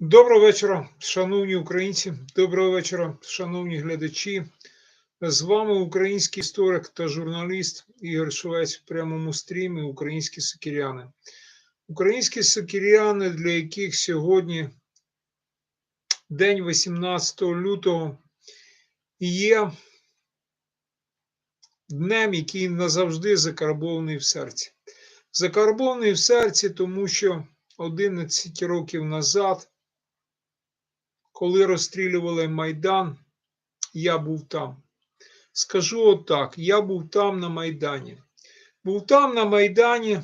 Доброго вечора, шановні українці. Доброго вечора, шановні глядачі. З вами український історик та журналіст Ігор Швець в прямому стрімі Українські сокиряни. Українські сокиряни, для яких сьогодні день 18 лютого є днем, який назавжди закарбований в серці. Закарбований в серці, тому що 11 років назад коли розстрілювали Майдан, я був там. Скажу отак: я був там на Майдані. Був там на Майдані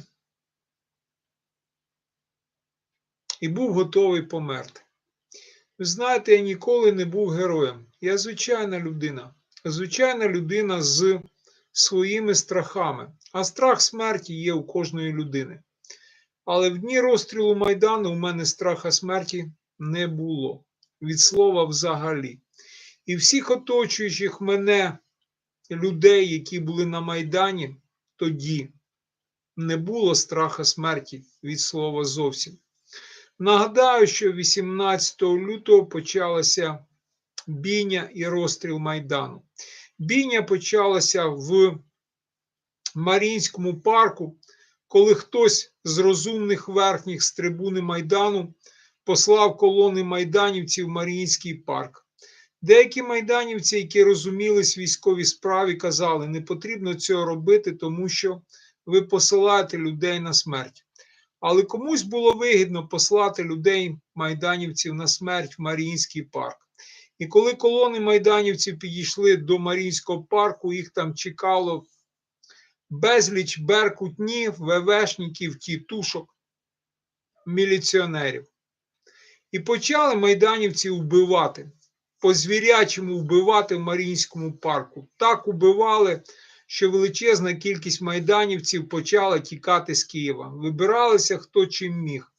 і був готовий померти. Ви знаєте, я ніколи не був героєм. Я звичайна людина. Звичайна людина з своїми страхами. А страх смерті є у кожної людини. Але в дні розстрілу Майдану у мене страха смерті не було від слова взагалі. І всіх оточуючих мене людей, які були на Майдані, тоді не було страха смерті від слова зовсім. Нагадаю, що 18 лютого почалася бійня і розстріл Майдану. Бійня почалася в Марінському парку, коли хтось з розумних верхніх з трибуни Майдану послав колони майданівців в Маріїнський парк. Деякі майданівці, які розумілись військовій справі, казали, не потрібно цього робити, тому що ви посилаєте людей на смерть. Але комусь було вигідно послати людей, майданівців на смерть в Маріїнський парк. І коли колони майданівців підійшли до Маріїнського парку, їх там чекало безліч беркутнів, ВВшників, тітушок, міліціонерів. І почали майданівці вбивати, по звірячому вбивати в Маріїнському парку. Так убивали, що величезна кількість майданівців почала тікати з Києва. Вибиралися хто чим міг.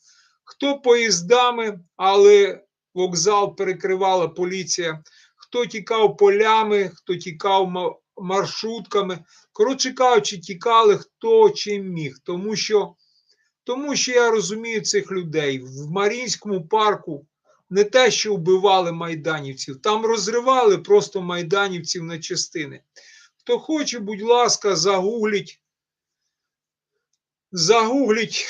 Хто поїздами, але вокзал перекривала поліція, хто тікав полями, хто тікав маршрутками. Коротше кажучи, тікали хто чим міг, тому що. Тому що я розумію цих людей в Марінському парку не те, що вбивали майданівців, там розривали просто майданівців на частини. Хто хоче, будь ласка, загугліть, загугліть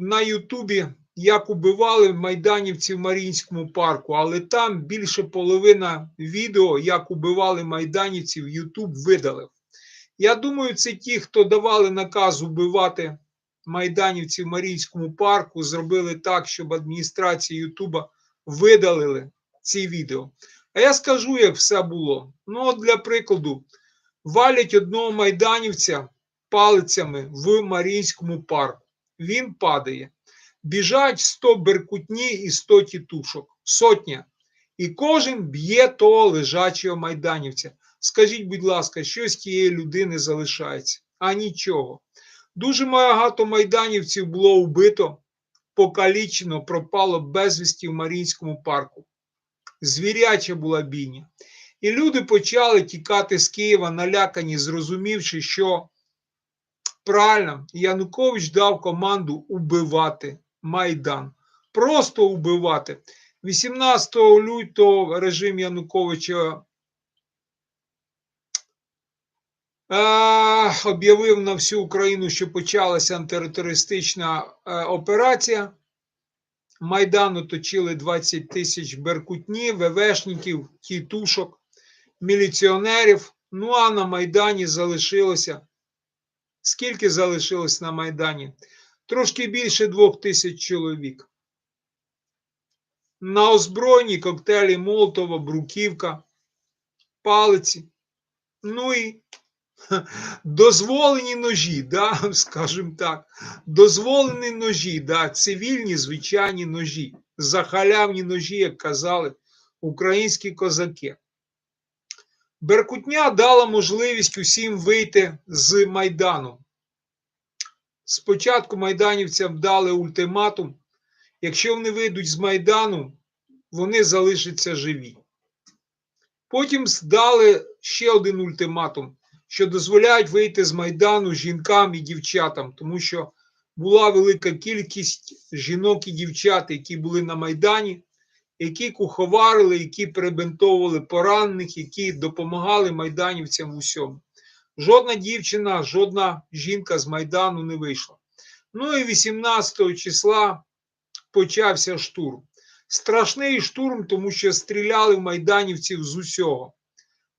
на Ютубі, як убивали майданівців в Марінському парку, але там більше половина відео, як убивали майданівців, Ютуб видалив. Я думаю, це ті, хто давали наказ убивати майданівці в Марійському парку зробили так, щоб адміністрація Ютуба видалили ці відео. А я скажу, як все було. Ну, от для прикладу, валять одного майданівця палицями в Марійському парку. Він падає. Біжать 100 беркутні і 100 тітушок, сотня. І кожен б'є того лежачого майданівця. Скажіть, будь ласка, що з тієї людини залишається? А нічого. Дуже багато майданівців було вбито, покалічено, пропало безвісті в Марінському парку. Звіряча була бійня. І люди почали тікати з Києва, налякані, зрозумівши, що правильно Янукович дав команду убивати Майдан. Просто убивати. 18 лютого режим Януковича об'явив на всю Україну, що почалася антитерористична е, операція. Майдан оточили 20 тисяч беркутнів, ВВшників, тітушок, міліціонерів. Ну а на Майдані залишилося. Скільки залишилось на Майдані? Трошки більше двох тисяч чоловік. На озброєнні коктейлі Молотова, Бруківка, палиці. Ну і Дозволені ножі, да, скажімо так, дозволені ножі, да, цивільні звичайні ножі, захалявні ножі, як казали українські козаки. Беркутня дала можливість усім вийти з Майдану. Спочатку майданівцям дали ультиматум: якщо вони вийдуть з Майдану, вони залишаться живі. Потім дали ще один ультиматум що дозволяють вийти з Майдану жінкам і дівчатам, тому що була велика кількість жінок і дівчат, які були на Майдані, які куховарили, які перебинтовували поранених, які допомагали майданівцям в усьому. Жодна дівчина, жодна жінка з Майдану не вийшла. Ну і 18 числа почався штурм. Страшний штурм, тому що стріляли в майданівців з усього.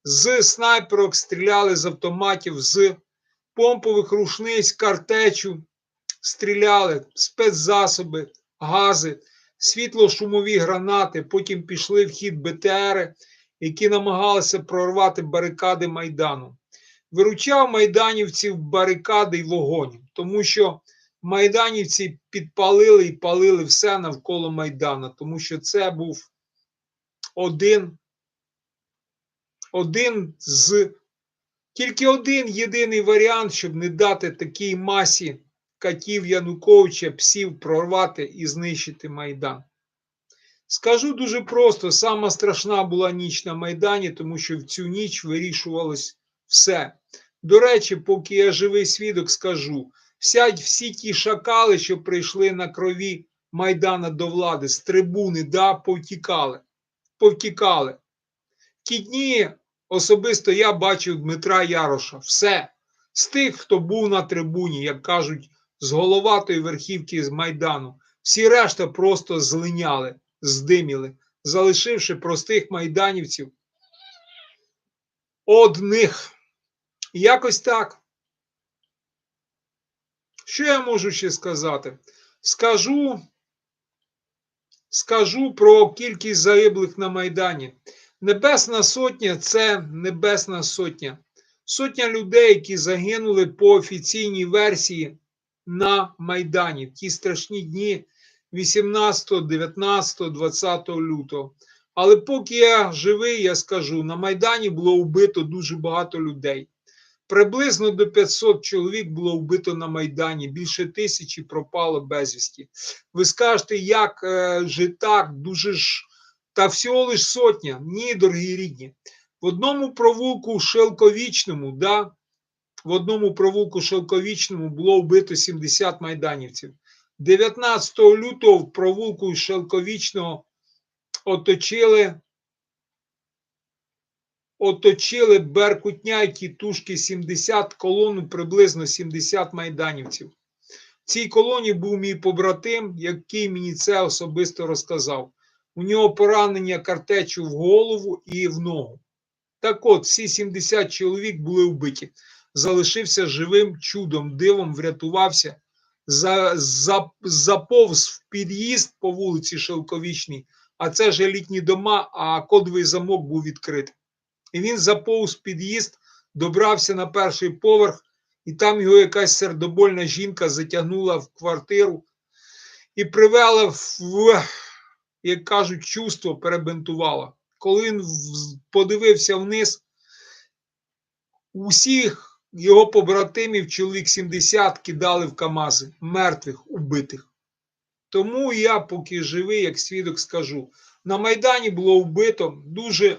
З снайперок стріляли з автоматів, з помпових рушниць, картечу, стріляли спецзасоби, гази, світло-шумові гранати. Потім пішли в хід БТРи, які намагалися прорвати барикади Майдану. Виручав майданівців барикади й вогонь, тому що майданівці підпалили і палили все навколо Майдана, тому що це був один, один з тільки один єдиний варіант, щоб не дати такій масі катів Януковича, псів прорвати і знищити Майдан. Скажу дуже просто: сама страшна була ніч на Майдані, тому що в цю ніч вирішувалось все. До речі, поки я живий свідок, скажу: вся, всі ті шакали, що прийшли на крові Майдана до влади, з трибуни, да, повтікали. Повтікали. Ті дні особисто я бачив Дмитра Яроша. Все. З тих, хто був на трибуні, як кажуть, з головатої верхівки з Майдану. Всі решта просто злиняли, здиміли, залишивши простих майданівців одних. Якось так. Що я можу ще сказати? Скажу, скажу про кількість загиблих на Майдані. Небесна сотня це Небесна сотня. Сотня людей, які загинули по офіційній версії на Майдані в ті страшні дні 18, 19, 20 лютого. Але поки я живий, я скажу: на Майдані було вбито дуже багато людей. Приблизно до 500 чоловік було вбито на Майдані, більше тисячі пропало безвісті. Ви скажете, як же так, дуже ж, та всього лиш сотня. Ні, дорогі рідні. В одному провулку Шелковічному, да, в одному провулку Шелковічному було вбито 70 майданівців. 19 лютого в провулку Шелковічного оточили оточили Беркутня і тітушки 70 колону, приблизно 70 майданівців. В цій колоні був мій побратим, який мені це особисто розказав. У нього поранення картечу в голову і в ногу. Так от, всі 70 чоловік були вбиті. Залишився живим чудом, дивом врятувався, за, за, заповз в під'їзд по вулиці Шелковічній, а це ж елітні дома, а кодовий замок був відкритий. І він заповз під'їзд, добрався на перший поверх, і там його якась сердобольна жінка затягнула в квартиру і привела в, як кажуть, чувство перебинтувала. Коли він подивився вниз, усіх його побратимів, чоловік 70, кидали в Камази, мертвих, убитих. Тому я, поки живий, як свідок, скажу: на Майдані було вбито дуже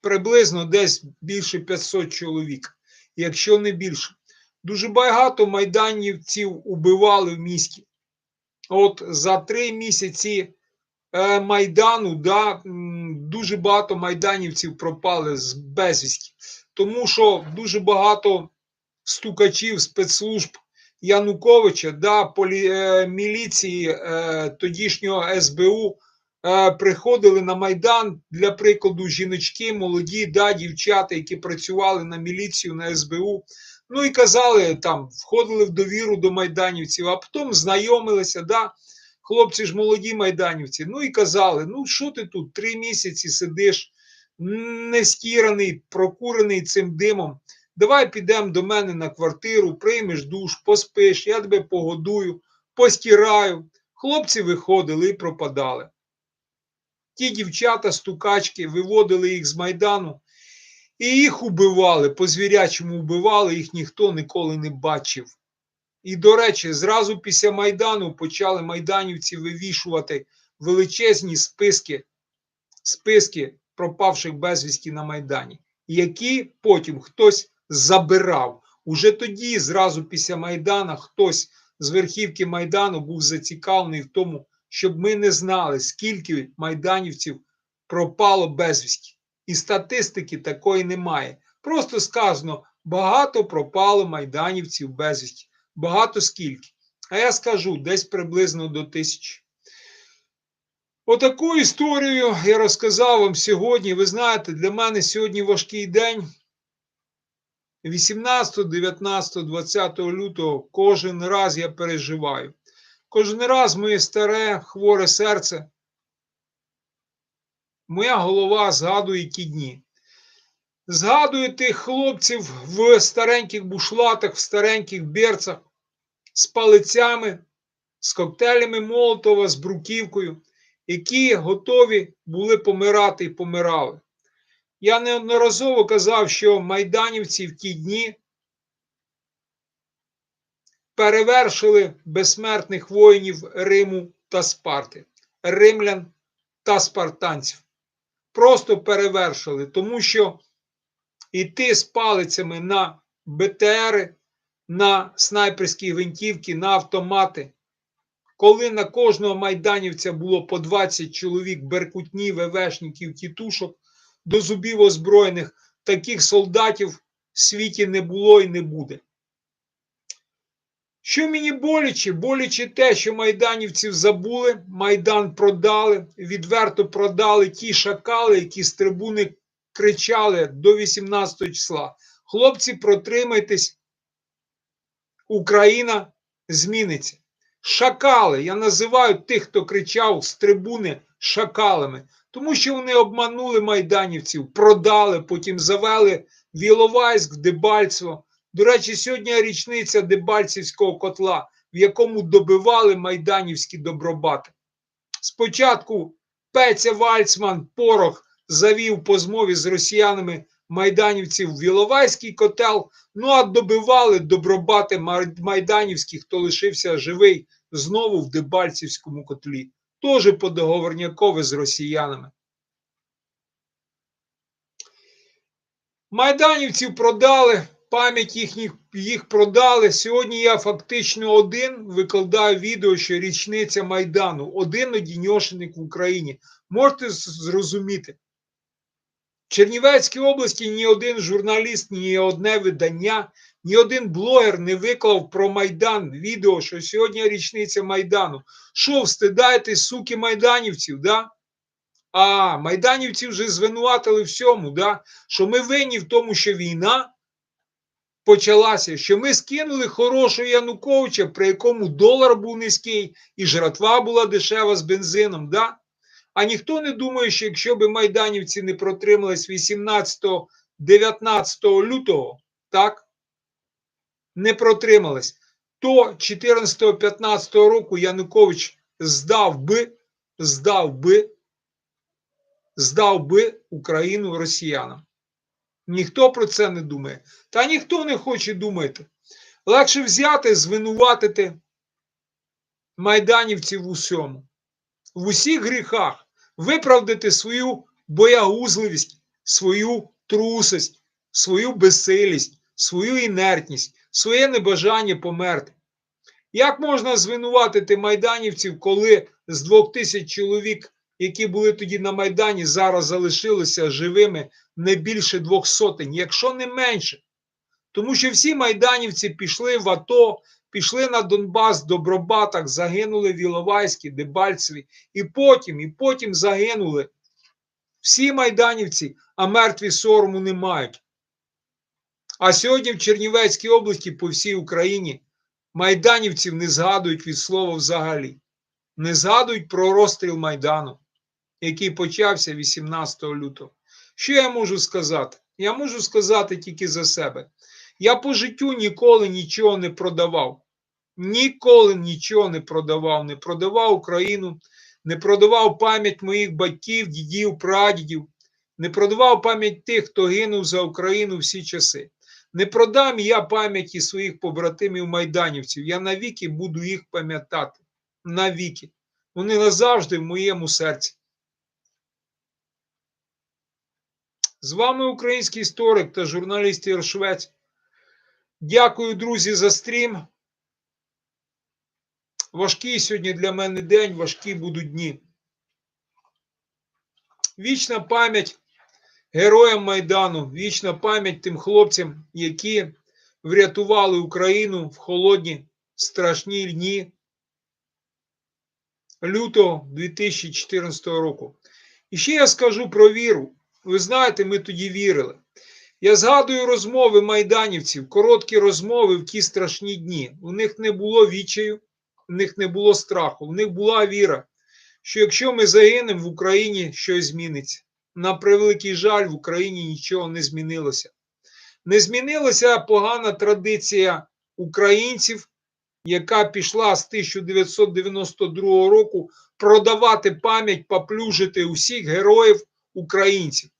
приблизно десь більше 500 чоловік, якщо не більше. Дуже багато майданівців убивали в місті. От за три місяці Майдану да, дуже багато майданівців пропали з безвісті, тому що дуже багато стукачів спецслужб Януковича, да, полі, е, міліції е, тодішнього СБУ е, приходили на Майдан, для прикладу, жіночки, молоді, да, дівчата, які працювали на міліцію, на СБУ. Ну і казали, там, входили в довіру до майданівців, а потім знайомилися, да, хлопці ж молоді майданівці. Ну і казали: ну що ти тут три місяці сидиш, нестіраний, прокурений цим димом. Давай підемо до мене на квартиру, приймеш душ, поспиш, я тебе погодую, постираю. Хлопці виходили і пропадали. Ті дівчата, стукачки, виводили їх з Майдану і їх убивали, по звірячому вбивали, їх ніхто ніколи не бачив. І, до речі, зразу після Майдану почали майданівці вивішувати величезні списки, списки пропавших безвісті на Майдані, які потім хтось забирав. Уже тоді, зразу після Майдана, хтось з верхівки Майдану був зацікавлений в тому, щоб ми не знали, скільки майданівців пропало безвісті. І статистики такої немає. Просто сказано, багато пропало майданівців безвісті. Багато скільки. А я скажу десь приблизно до тисячі. Отаку історію я розказав вам сьогодні. Ви знаєте, для мене сьогодні важкий день. 18, 19, 20 лютого кожен раз я переживаю. Кожен раз моє старе хворе серце, моя голова згадує ті дні. Згадую тих хлопців в стареньких бушлатах, в стареньких берцах, з палицями, з коктейлями Молотова, з бруківкою, які готові були помирати і помирали. Я неодноразово казав, що майданівці в ті дні перевершили безсмертних воїнів Риму та Спарти, римлян та спартанців. Просто перевершили, тому що йти з палицями на БТРи, на снайперські гвинтівки, на автомати. Коли на кожного майданівця було по 20 чоловік беркутні, ВВшників, тітушок, до зубів озброєних, таких солдатів в світі не було і не буде. Що мені боляче? Боляче те, що майданівців забули, майдан продали, відверто продали ті шакали, які з трибуни кричали до 18 числа. Хлопці, протримайтесь, Україна зміниться. Шакали. Я називаю тих, хто кричав з трибуни шакалами, тому що вони обманули майданівців, продали, потім завели в Іловайськ, Дебальцево. До речі, сьогодні річниця Дебальцівського котла, в якому добивали майданівські добробати. Спочатку Пеця Вальцман Порох завів по змові з росіянами майданівців в Іловайський котел, ну а добивали добробати майданівських, хто лишився живий знову в Дебальцівському котлі. Теж по договорнякові з росіянами. Майданівців продали, пам'ять їхніх їх продали. Сьогодні я фактично один викладаю відео, що річниця Майдану, один одіньошеник в Україні. Можете зрозуміти. Чернівецькій області ні один журналіст, ні одне видання, ні один блогер не виклав про Майдан відео, що сьогодні річниця Майдану. Що, встидаєтесь, суки майданівців, да? А, майданівці вже звинуватили всьому, да? що ми винні в тому, що війна почалася, що ми скинули хорошого Януковича, при якому долар був низький і жратва була дешева з бензином. да? А ніхто не думає, що якщо б майданівці не протримались 18-19 лютого, так, не протримались, то 14-15 року Янукович здав би, здав би, здав би Україну росіянам. Ніхто про це не думає. Та ніхто не хоче думати. Легше взяти, звинуватити майданівців в усьому, в усіх гріхах виправдати свою боягузливість, свою трусость, свою безсилість, свою інертність, своє небажання померти. Як можна звинуватити майданівців, коли з двох тисяч чоловік, які були тоді на Майдані, зараз залишилися живими не більше двох сотень, якщо не менше? Тому що всі майданівці пішли в АТО, пішли на Донбас, Добробатах, загинули в Іловайській, Дебальцеві, і потім, і потім загинули. Всі майданівці, а мертві сорому не мають. А сьогодні в Чернівецькій області по всій Україні майданівців не згадують від слова взагалі. Не згадують про розстріл Майдану, який почався 18 лютого. Що я можу сказати? Я можу сказати тільки за себе. Я по життю ніколи нічого не продавав. Ніколи нічого не продавав, не продавав Україну, не продавав пам'ять моїх батьків, дідів, прадідів, не продавав пам'ять тих, хто гинув за Україну всі часи. Не продам я пам'яті своїх побратимів майданівців. Я навіки буду їх пам'ятати. Навіки. Вони назавжди в моєму серці. З вами український історик та журналіст Ігор Швець. Дякую, друзі, за стрім. Важкий сьогодні для мене день, важкі будуть дні. Вічна пам'ять героям Майдану, вічна пам'ять тим хлопцям, які врятували Україну в холодні страшні дні лютого 2014 року. І ще я скажу про віру. Ви знаєте, ми тоді вірили. Я згадую розмови майданівців, короткі розмови в ті страшні дні. У них не було відчаю, у них не було страху, у них була віра, що якщо ми загинемо в Україні, щось зміниться. На превеликий жаль, в Україні нічого не змінилося. Не змінилася погана традиція українців, яка пішла з 1992 року продавати пам'ять, поплюжити усіх героїв українців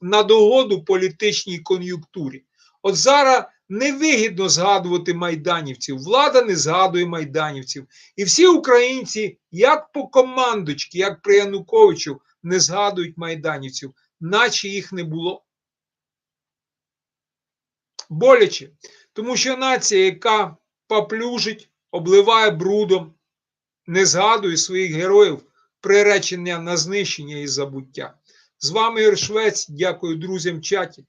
на догоду політичній кон'юнктурі. От зараз невигідно згадувати майданівців, влада не згадує майданівців. І всі українці, як по командочки, як при Януковичу, не згадують майданівців, наче їх не було. Боляче, тому що нація, яка поплюжить, обливає брудом, не згадує своїх героїв, приречення на знищення і забуття. З вами Ігор Швець. Дякую друзям чаті.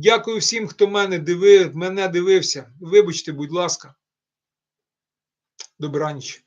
Дякую всім, хто мене дивив, мене дивився. Вибачте, будь ласка. Добраніч.